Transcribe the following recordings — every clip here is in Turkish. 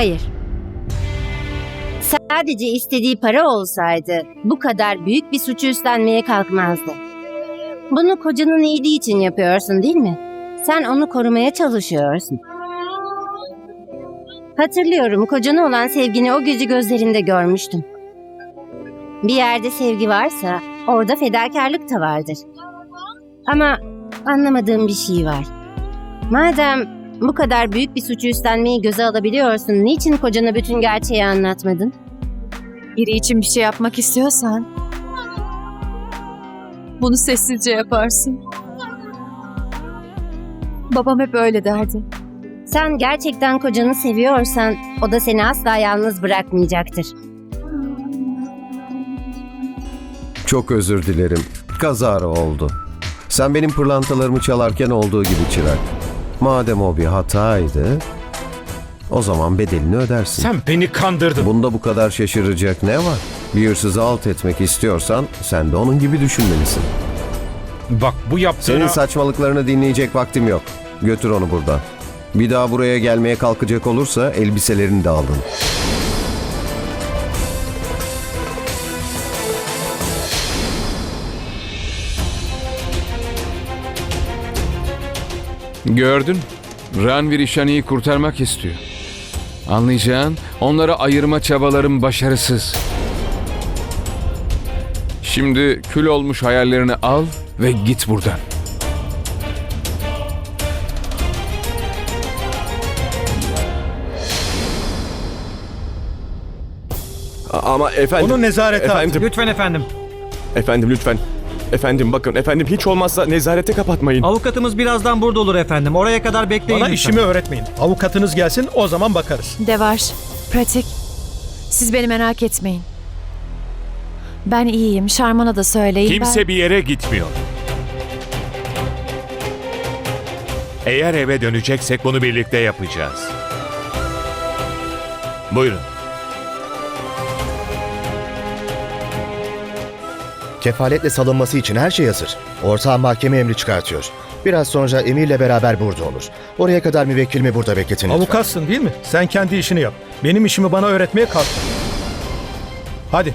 Hayır. Sadece istediği para olsaydı bu kadar büyük bir suçu üstlenmeye kalkmazdı. Bunu kocanın iyiliği için yapıyorsun değil mi? Sen onu korumaya çalışıyorsun. Hatırlıyorum kocana olan sevgini o gece gözlerinde görmüştüm. Bir yerde sevgi varsa orada fedakarlık da vardır. Ama anlamadığım bir şey var. Madem bu kadar büyük bir suçu üstlenmeyi göze alabiliyorsun, niçin kocana bütün gerçeği anlatmadın? Biri için bir şey yapmak istiyorsan bunu sessizce yaparsın. Babam hep öyle derdi. Sen gerçekten kocanı seviyorsan o da seni asla yalnız bırakmayacaktır. Çok özür dilerim. Kazara oldu. Sen benim pırlantalarımı çalarken olduğu gibi çırak. Madem o bir hataydı, o zaman bedelini ödersin. Sen beni kandırdın. Bunda bu kadar şaşıracak ne var? Bir hırsızı alt etmek istiyorsan sen de onun gibi düşünmelisin. Bak bu yaptığına... Senin saçmalıklarını dinleyecek vaktim yok. Götür onu buradan. Bir daha buraya gelmeye kalkacak olursa elbiselerini de alın. Gördün. Ranvir İşani'yi kurtarmak istiyor. Anlayacağın onları ayırma çabalarım başarısız. Şimdi kül olmuş hayallerini al ve git buradan. Ama efendim... Onu nezarete at. Efendim, Lütfen efendim. efendim lütfen. Efendim bakın efendim hiç olmazsa nezarete kapatmayın. Avukatımız birazdan burada olur efendim. Oraya kadar bekleyin Bana lütfen. işimi öğretmeyin. Avukatınız gelsin o zaman bakarız. Devar, pratik. Siz beni merak etmeyin. Ben iyiyim. Şarman'a da söyleyin. Kimse ben... bir yere gitmiyor. Eğer eve döneceksek bunu birlikte yapacağız. Buyurun. Kefaletle salınması için her şey hazır. Ortağım mahkeme emri çıkartıyor. Biraz sonra emirle beraber burada olur. Oraya kadar müvekkilimi burada bekletin lütfen. Avukatsın değil mi? Sen kendi işini yap. Benim işimi bana öğretmeye kalkma. Hadi.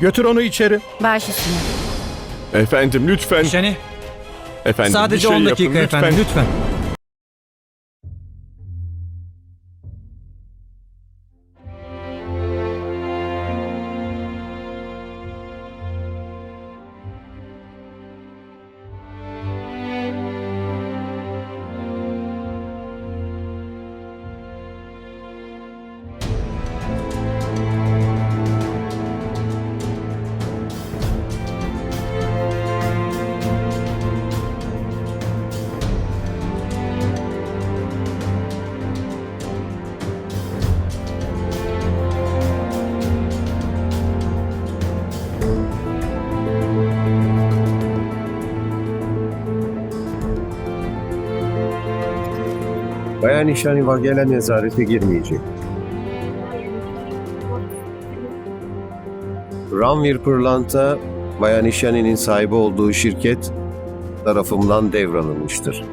Götür onu içeri. Baş üstüne. Efendim lütfen. Şeni, Efendim sadece bir şey 10 dakika yapın, lütfen. efendim lütfen. Bayan İşani Vagela nezarete girmeyecek. Ranvir Pırlanta, Bayan İşani'nin sahibi olduğu şirket tarafımdan devralınmıştır.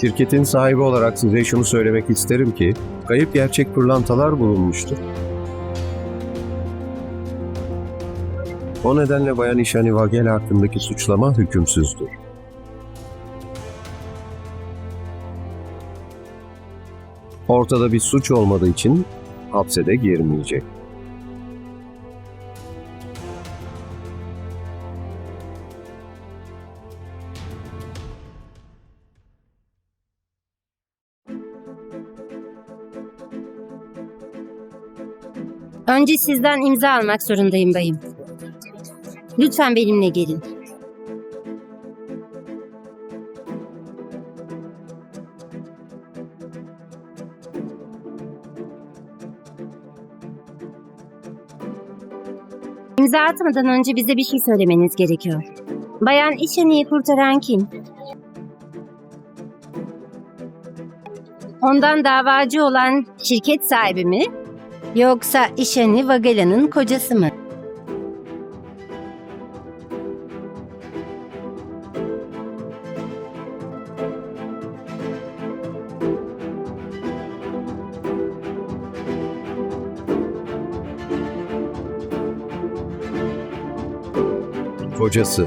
Şirketin sahibi olarak size şunu söylemek isterim ki, kayıp gerçek pırlantalar bulunmuştur. O nedenle Bayan İşani Vagel hakkındaki suçlama hükümsüzdür. Ortada bir suç olmadığı için hapse de girmeyecek. Önce sizden imza almak zorundayım bayım. Lütfen benimle gelin. İmza atmadan önce bize bir şey söylemeniz gerekiyor. Bayan İşani'yi kurtaran kim? Ondan davacı olan şirket sahibi mi? Yoksa İşani Vagela'nın kocası mı? Kocası.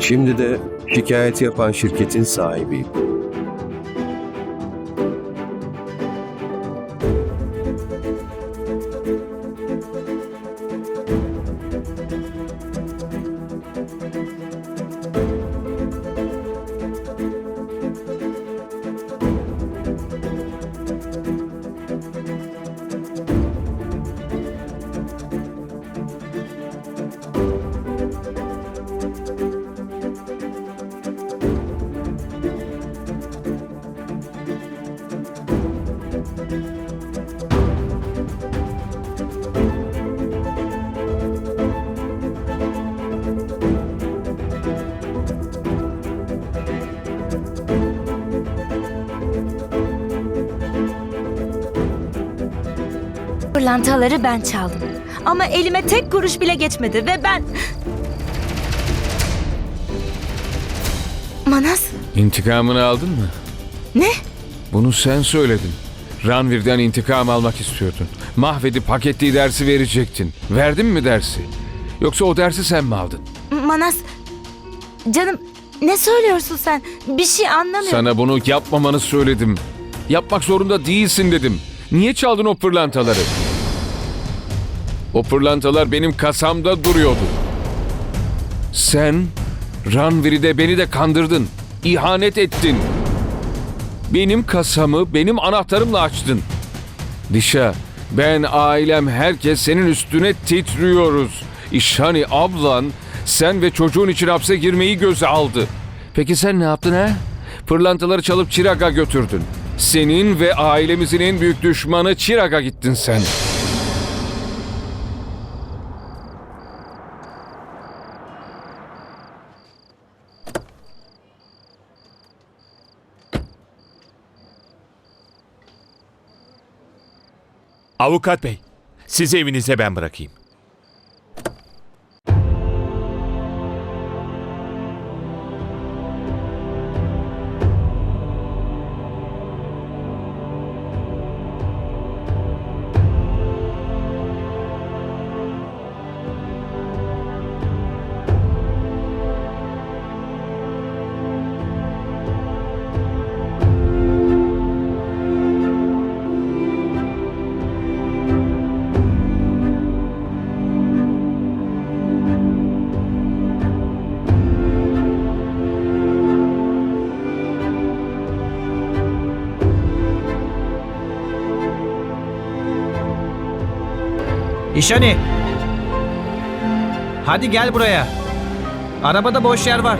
Şimdi de şikayet yapan şirketin sahibiyim. Pırlantaları ben çaldım. Ama elime tek kuruş bile geçmedi ve ben... Manas, İntikamını aldın mı? Ne? Bunu sen söyledin. Ranvir'den intikam almak istiyordun. Mahvedip hak ettiği dersi verecektin. Verdin mi dersi? Yoksa o dersi sen mi aldın? Manas... Canım, ne söylüyorsun sen? Bir şey anlamıyorum. Sana bunu yapmamanı söyledim. Yapmak zorunda değilsin dedim. Niye çaldın o pırlantaları? O pırlantalar benim kasamda duruyordu. Sen Ranvir'i de beni de kandırdın. İhanet ettin. Benim kasamı benim anahtarımla açtın. Dişa, ben, ailem, herkes senin üstüne titriyoruz. İşhani ablan sen ve çocuğun için hapse girmeyi göze aldı. Peki sen ne yaptın ha? Pırlantaları çalıp Çirag'a götürdün. Senin ve ailemizin en büyük düşmanı Çirag'a gittin sen. Avukat bey, sizi evinize ben bırakayım. İşani. Hadi gel buraya. Arabada boş yer var.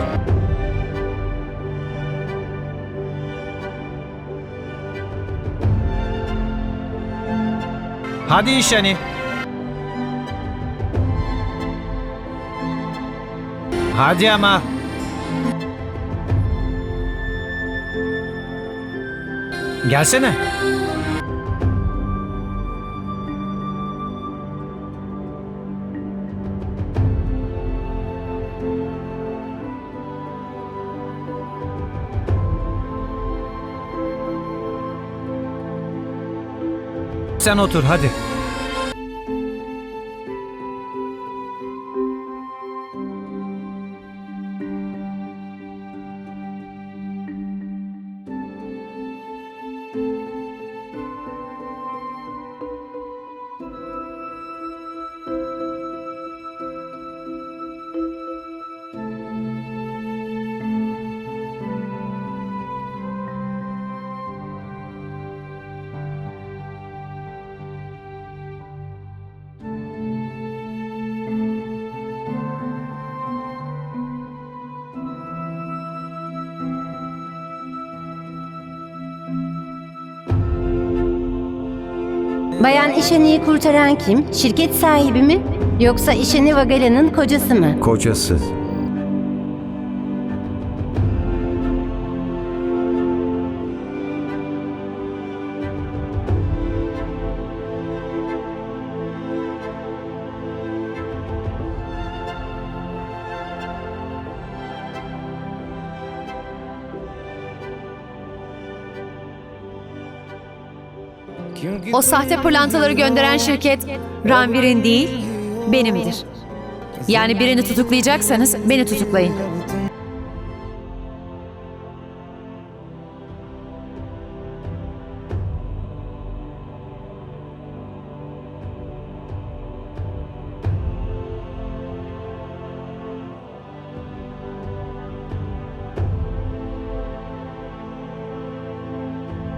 Hadi İşani. Hadi ama. Gelsene. Sen otur hadi. Bayan İşeni'yi kurtaran kim? Şirket sahibi mi? Yoksa İşeni Vagala'nın kocası mı? Kocası. O sahte pırlantaları gönderen şirket Ranvir'in değil, benimdir. Yani birini tutuklayacaksanız beni tutuklayın.